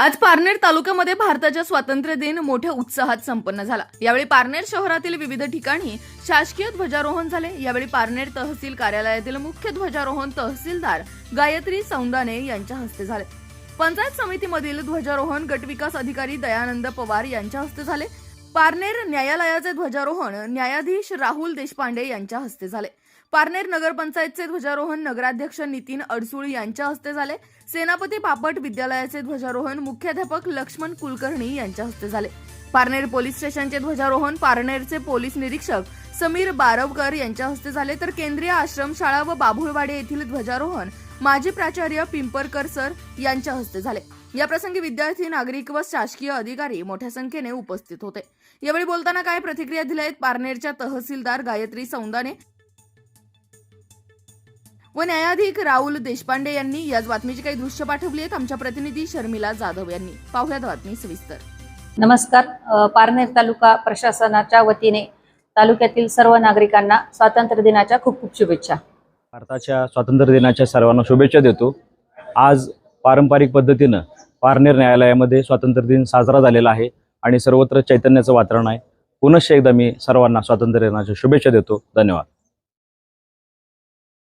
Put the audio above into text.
आज पारनेर तालुक्यामध्ये भारताच्या स्वातंत्र्य दिन मोठ्या उत्साहात संपन्न झाला. यावेळी पारनेर शहरातील विविध ठिकाणी शासकीय ध्वजारोहण झाले. यावेळी पारनेर तहसील कार्यालयातील मुख्य ध्वजारोहण तहसीलदार गायत्री सौंदाने यांच्या हस्ते झाले. पंचायत समितीमधील ध्वजारोहण गटविकास अधिकारी दयानंद पवार यांच्या हस्ते झाले. पारनेर न्यायालयाचे ध्वजारोहण न्यायाधीश राहुल देशपांडे यांच्या हस्ते झाले. पारनेर नगरपंचायतचे ध्वजारोहण नगराध्यक्ष नितीन अडसूळ यांच्या हस्ते झाले. सेनापती पापट विद्यालयाचे ध्वजारोहण मुख्याध्यापक लक्ष्मण कुलकर्णी यांच्या हस्ते झाले. पारनेर पोलीस स्टेशनचे ध्वजारोहण पारनेरचे पोलीस निरीक्षक समीर बारवकर यांच्या हस्ते झाले. तर केंद्रीय आश्रमशाळा व बाभुळवाडे येथील ध्वजारोहण माजी प्राचार्य पिंपरकर सर यांच्या हस्ते झाले. याप्रसंगी विद्यार्थी नागरिक व शासकीय अधिकारी मोठ्या संख्येने उपस्थित होते. यावेळी बोलताना काय प्रतिक्रिया दिल्या आहेत पारनेरच्या तहसीलदार गायत्री सौंदाने? व न्यायाधिक राहुल देशपांडे यांनी याच बातमीची काही दृश्य पाठवली आहेत. आमच्या प्रतिनिधी शर्मिला जाधव यांनी. पाहुयात बातमी सविस्तर. नमस्कार. पारनेर तालुका प्रशासनाच्या वतीने तालुक्यातील सर्व नागरिकांना स्वातंत्र्य दिनाच्या खूप खूप शुभेच्छा. भारताच्या स्वातंत्र्य दिनाच्या सर्वांना शुभेच्छा देतो. आज पारंपरिक पद्धतीनं पारनेर न्यायालयामध्ये स्वातंत्र्य दिन साजरा झालेला आहे आणि सर्वत्र चैतन्याचं वातावरण आहे. पुनश्च एकदा मी सर्वांना स्वातंत्र्य दिनाच्या शुभेच्छा देतो. धन्यवाद.